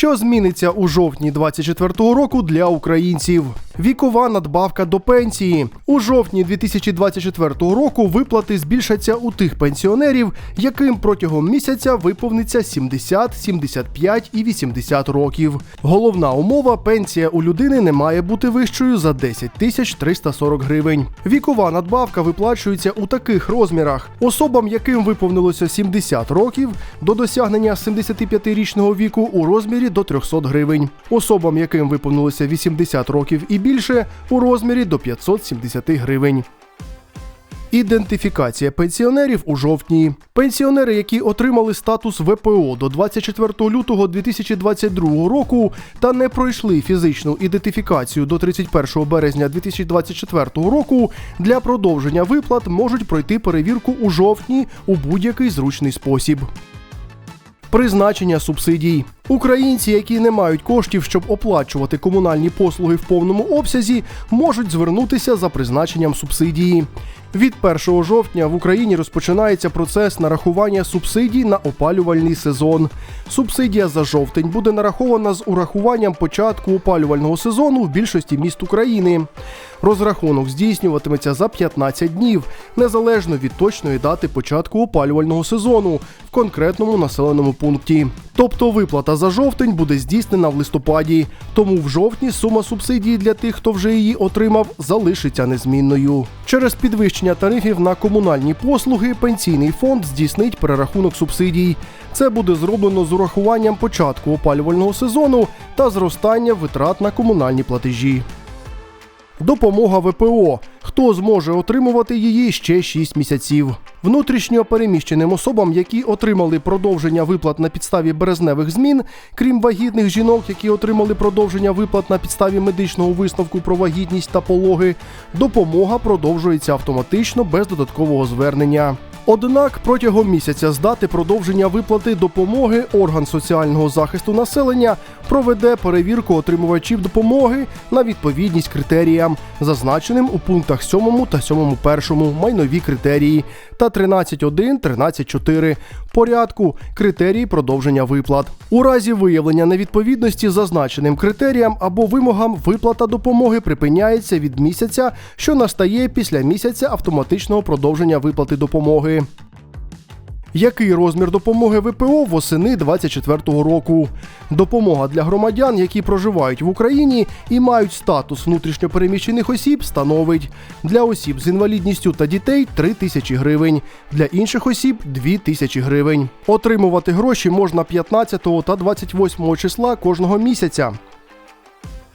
Що зміниться у жовтні 24-го року для українців? Вікова надбавка до пенсії у жовтні 2024 року. Виплати збільшаться у тих пенсіонерів, яким протягом місяця виповниться 70, 75 і 80 років. Головна умова пенсія у людини не має бути вищою за 10 тисяч 340 гривень. Вікова надбавка виплачується у таких розмірах: особам, яким виповнилося 70 років, до досягнення 75-річного віку у розмірі до 300 гривень. Особам, яким виповнилося 80 років і більше, у розмірі до 570 гривень. Ідентифікація пенсіонерів у жовтні. Пенсіонери, які отримали статус ВПО до 24 лютого 2022 року та не пройшли фізичну ідентифікацію до 31 березня 2024 року, для продовження виплат можуть пройти перевірку у жовтні у будь-який зручний спосіб. Призначення субсидій. Українці, які не мають коштів, щоб оплачувати комунальні послуги в повному обсязі, можуть звернутися за призначенням субсидії. Від 1 жовтня в Україні розпочинається процес нарахування субсидій на опалювальний сезон. Субсидія за жовтень буде нарахована з урахуванням початку опалювального сезону в більшості міст України. Розрахунок здійснюватиметься за 15 днів, незалежно від точної дати початку опалювального сезону в конкретному населеному пункті. Тобто виплата за жовтень буде здійснена в листопаді, тому в жовтні сума субсидії для тих, хто вже її отримав, залишиться незмінною. Через підвищення тарифів на комунальні послуги пенсійний фонд здійснить перерахунок субсидій. Це буде зроблено з урахуванням початку опалювального сезону та зростання витрат на комунальні платежі. Допомога ВПО. Хто зможе отримувати її ще 6 місяців? Внутрішньо переміщеним особам, які отримали продовження виплат на підставі березневих змін, крім вагітних жінок, які отримали продовження виплат на підставі медичного висновку про вагітність та пологи, допомога продовжується автоматично без додаткового звернення. Однак протягом місяця з дати продовження виплати допомоги орган соціального захисту населення проведе перевірку отримувачів допомоги на відповідність критеріям, зазначеним у пунктах 7 та 7.1 майнові критерії та 13.1, 13.4 порядку критерії продовження виплат. У разі виявлення невідповідності зазначеним критеріям або вимогам виплата допомоги припиняється від місяця, що настає після місяця автоматичного продовження виплати допомоги. Який розмір допомоги ВПО восени 24-го року? Допомога для громадян, які проживають в Україні і мають статус внутрішньопереміщених осіб, становить для осіб з інвалідністю та дітей 3 тисячі гривень, для інших осіб 2 тисячі гривень. Отримувати гроші можна 15 та 28 числа кожного місяця.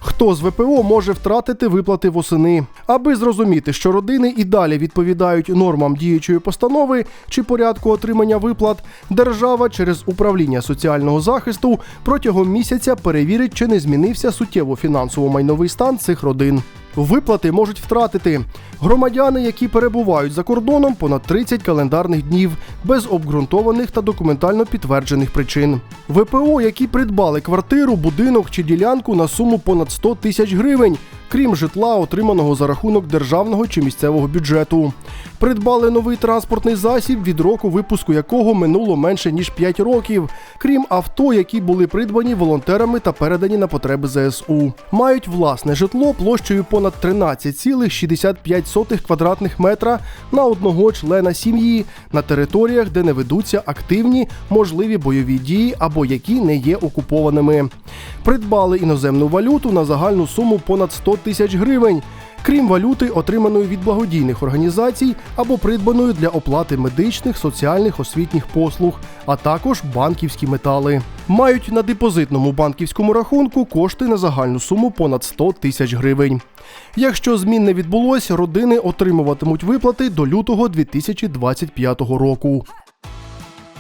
Хто з ВПО може втратити виплати восени, аби зрозуміти, що родини і далі відповідають нормам діючої постанови чи порядку отримання виплат, держава через управління соціального захисту протягом місяця перевірить, чи не змінився суттєво фінансово-майновий стан цих родин. Виплати можуть втратити громадяни, які перебувають за кордоном понад 30 календарних днів без обґрунтованих та документально підтверджених причин. ВПО, які придбали квартиру, будинок чи ділянку на суму понад 100 тисяч гривень, крім житла, отриманого за рахунок державного чи місцевого бюджету. Придбали новий транспортний засіб, від року випуску якого минуло менше ніж 5 років, крім авто, які були придбані волонтерами та передані на потреби ЗСУ. Мають власне житло площею понад 13,65 квадратних метра на одного члена сім'ї на територіях, де не ведуться активні можливі бойові дії або які не є окупованими. Придбали іноземну валюту на загальну суму понад 100 тисяч гривень. Крім валюти, отриманої від благодійних організацій або придбаної для оплати медичних, соціальних, освітніх послуг, а також банківські метали. Мають на депозитному банківському рахунку кошти на загальну суму понад 100 тисяч гривень. Якщо змін не відбулось, родини отримуватимуть виплати до лютого 2025 року.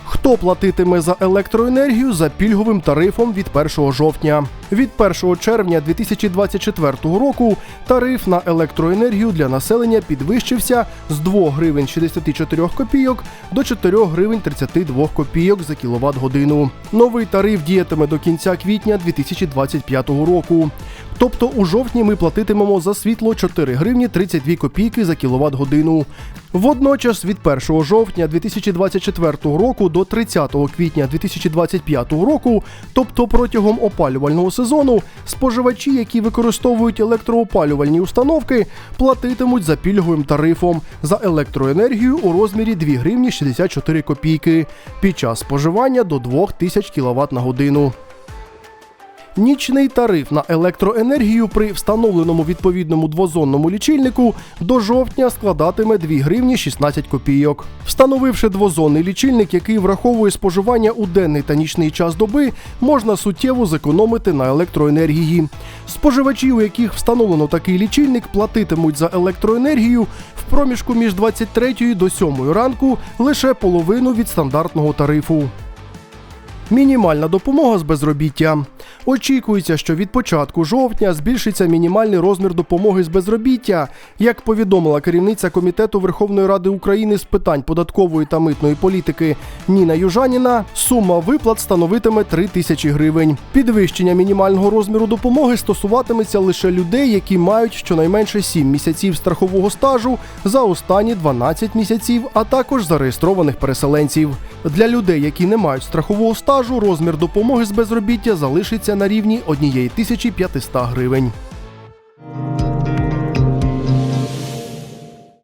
Хто платитиме за електроенергію за пільговим тарифом від 1 жовтня? Від 1 червня 2024 року тариф на електроенергію для населення підвищився з 2 гривень 64 копійок до 4 гривень 32 копійок за кіловат годину. Новий тариф діятиме до кінця квітня 2025 року. Тобто у жовтні ми платитимемо за світло 4 гривні 32 копійки за кіловат годину. Водночас від 1 жовтня 2024 року до 30 квітня 2025 року, тобто протягом опалювального сезону, споживачі, які використовують електроопалювальні установки, платитимуть за пільговим тарифом. За електроенергію у розмірі 2 гривні 64 копійки. Під час споживання до 2000 кВт на годину. Нічний тариф на електроенергію при встановленому відповідному двозонному лічильнику до жовтня складатиме 2 гривні 16 копійок. Встановивши двозонний лічильник, який враховує споживання у денний та нічний час доби, можна суттєво зекономити на електроенергії. Споживачі, у яких встановлено такий лічильник, платитимуть за електроенергію в проміжку між 23 до 7 ранку лише половину від стандартного тарифу. Мінімальна допомога з безробіття. Очікується, що від початку жовтня збільшиться мінімальний розмір допомоги з безробіття. Як повідомила керівниця комітету Верховної Ради України з питань податкової та митної політики Ніна Южаніна, сума виплат становитиме 3 тисячі гривень. Підвищення мінімального розміру допомоги стосуватиметься лише людей, які мають щонайменше 7 місяців страхового стажу за останні 12 місяців, а також зареєстрованих переселенців. Для людей, які не мають страхового стажу, розмір допомоги з безробіття залишиться на рівні 1500 гривень.